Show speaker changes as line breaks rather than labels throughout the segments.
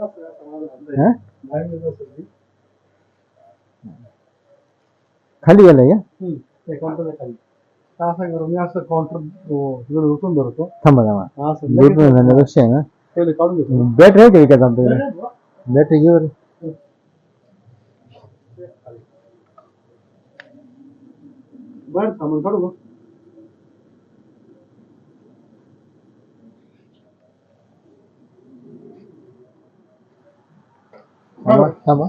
हा? खाली गेलाय का
असं करू मी असं काउंटर धरतो
थांबा थांबा
हा, असं लगेच
जाण्यापेक्षा आहे ना
पहिले काढून घेतो
बॅटरी आहे का विकत आमच्याकडे बॅटरी घेऊ रे.
बाहेर सामान काढू का
थांबा थांबा.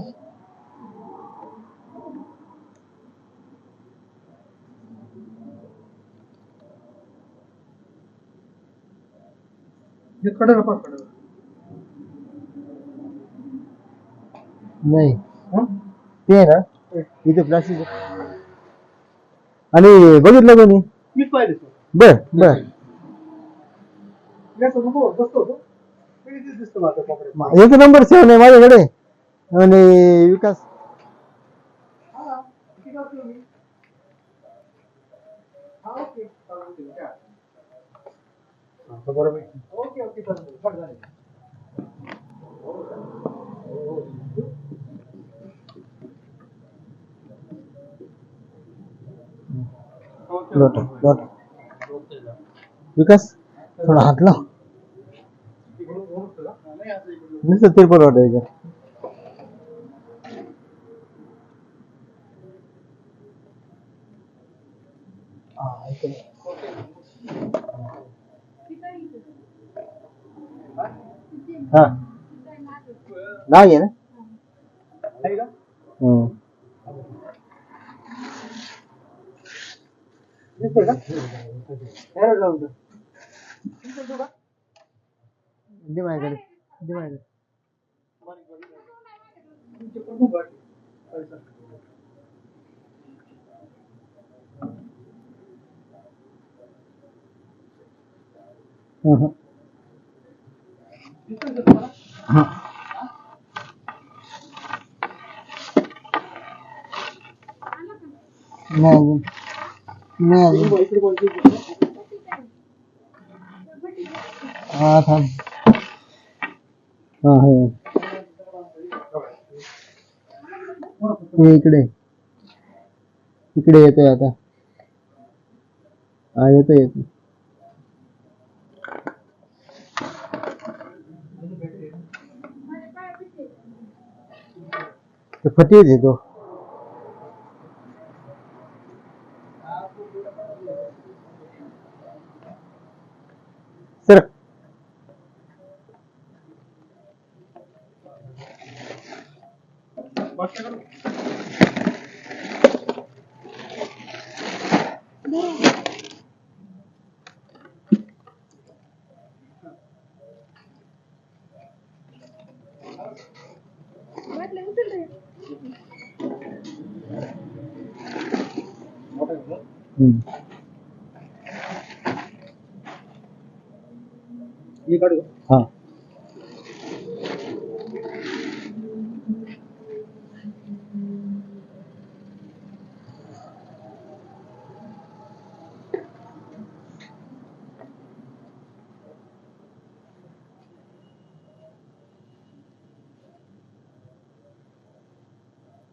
हे
नाही. ते आहे ना इथे प्लास्टिक आणि बघितलं कोणी?
मीच पाहिले सर
बर बर.
मी नको बसतो मी दिसतो पकडे
एक नंबर सेवन आहे माझ्याकडे. आणि विकास.
हा हा हा
लोट लोट विकास थोडा हात लाव. तिरपल वाटायचं. हा नाव आहे ना हम्म.
दिसतोय का Error
नाही नाही हा थांब हा हे. इकडे. इकडे येतोय आता. हा येतोय येतोय. ते फटी
आहे का?
हम्म.
हे काढू का?
हा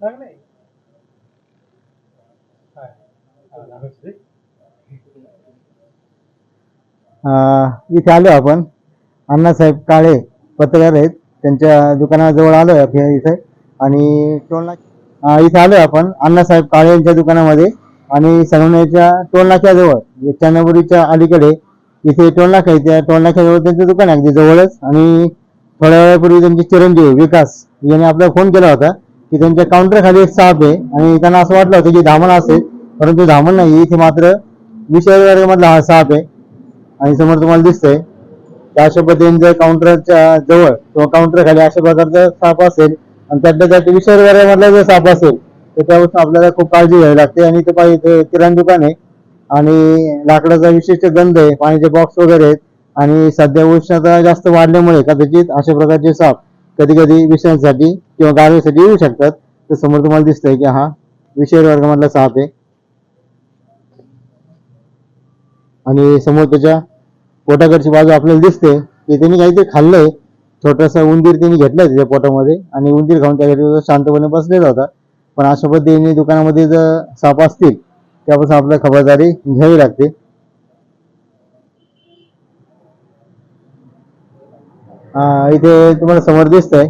लागलंय? हा. हा, लागलंच रे.
अं, इथे आलो आपण. अण्णासाहेब काळे पत्रकार आहेत. त्यांच्या दुकानाजवळ आलो आहे इथे. आणि टोल इथे आलो आपण. अण्णासाहेब काळे यांच्या दुकानामध्ये. आणि सनवण्याच्या टोल जवळ चन्नापुरीच्या अलीकडे इथे टोलनाका आहे. त्या टोल त्यांचं दुकान आहे. अगदी जवळच. आणि थोड्या वेळापूर्वी त्यांचे चिरंजीव विकास यांनी आपल्याला फोन केला होता की त्यांच्या काउंटर खाली एक साप आहे. आणि त्यांना असं वाटलं होतं की धामण असेल. परंतु धामण नाही इथे मात्र विषय वर्गामधला हा साप आहे. आणि समोर तुम्हाला दिसतंय त्या अशा पद्धतीने जर काउंटरच्या जवळ किंवा काउंटर खाली अशा प्रकारचा साप असेल आणि त्यातल्या त्यात विषय वर्गामधला जर साप असेल तर त्यापासून आपल्याला खूप काळजी घ्यावी लागते. आणि ते पाहिजे ते किराणा दुकान आहे आणि लाकडाचा विशिष्ट गंध आहे पाण्याचे बॉक्स वगैरे आहेत. आणि सध्या उष्णता जास्त वाढल्यामुळे कदाचित अशा प्रकारचे साप कधी कधी विषयांसाठी किंवा गारव्यासाठी येऊ शकतात. तर समोर तुम्हाला दिसतंय की हा विषय वर्गामधला साप आहे. आणि समोर त्याच्या पोटाकडची बाजू आपल्याला दिसते. की त्यांनी काहीतरी खाल्लंय. छोटंसं उंदीर त्यांनी घेतलं त्याच्या पोटामध्ये आणि उंदीर खाऊन त्या शांतपणे बसलेला होता. पण अशा पद्धतीने दुकानामध्ये जर साप असतील त्यापासून आपल्याला खबरदारी घ्यावी लागते. इथे तुम्हाला समोर दिसतंय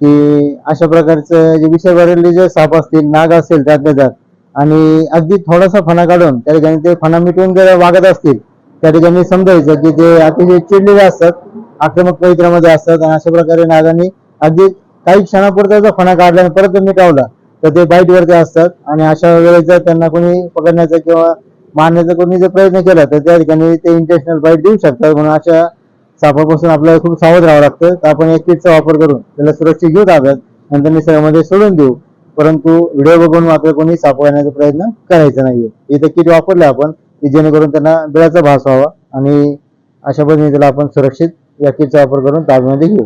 की अशा प्रकारचं जे विषयभरलेले जे साप असतील नाग असेल त्यातल्या त्यात आणि अगदी थोडासा फणा काढून त्या ठिकाणी ते फणा मिटवून जर वागत असतील त्या ठिकाणी समजायचं की ते अतिशय चिडलेले असतात आक्रमक पवित्रामध्ये असतात आणि अशा प्रकारे नागांनी अगदी काही क्षणापुरता जर फणा काढला आणि परत जर मिटावला तर ते बाईट वरती असतात आणि अशा वेळेस जर त्यांना कोणी पकडण्याचा किंवा मारण्याचा कोणी जर प्रयत्न केला तर त्या ठिकाणी ते इंटेन्शनल बाईट देऊ शकतात. म्हणून अशा सापापासून आपल्याला खूप सावध राहावं लागतं. तर आपण एक किटचा वापर करून त्याला सुरक्षित घेऊ ताब्यात नंतर निसर्गामध्ये सोडून देऊ. परंतु व्हिडिओ बघून मात्र कोणी सापडण्याचा प्रयत्न करायचा नाहीये. इथं किट वापरले आपण की जेणेकरून त्यांना बिळाचा भास व्हावा आणि अशा पद्धतीने त्याला आपण सुरक्षित या किटचा वापर करून ताब्यामध्ये घेऊ.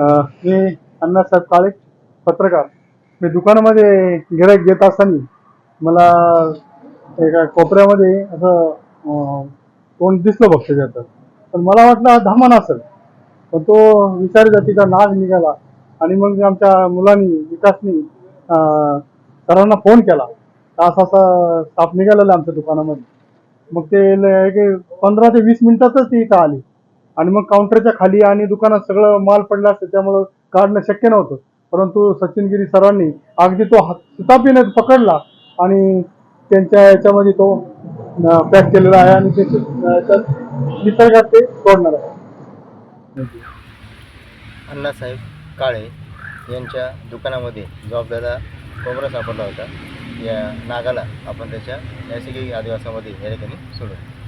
मी अण्णासाहेब काळे पत्रकार. मी दुकानामध्ये गिराईक घेत असताना मला एका कोपऱ्यामध्ये असं कोण दिसलं बघतो त्याचं पण मला वाटलं हा धामान असेल पण तो विचार जातीचा नाग निघाला आणि मग आमच्या मुलांनी विकासनी सरांना फोन केला. तर असा असा साप निघालेला आमच्या दुकानामध्ये. मग ते ल- एक पंधरा ते वीस मिनिटातच ती इथं आली. आणि मग काउंटरच्या खाली आणि दुकानात सगळं माल पडला असतं त्यामुळं काढणं शक्य नव्हतं. परंतु सचिन गिरी सरांनी अगदी तो हात- सुतापीने पकडला आणि त्यांच्या याच्यामध्ये तो पॅक केलेला आहे आणि त्याची निसर्गात ते सोडणार आहे.
अण्णासाहेब काळे यांच्या दुकानामध्ये जो आपल्याला कोबरा सापडला होता. या नागाला आपण त्याच्या नैसर्गिक आदिवासामध्ये या ठिकाणी सोडवलं.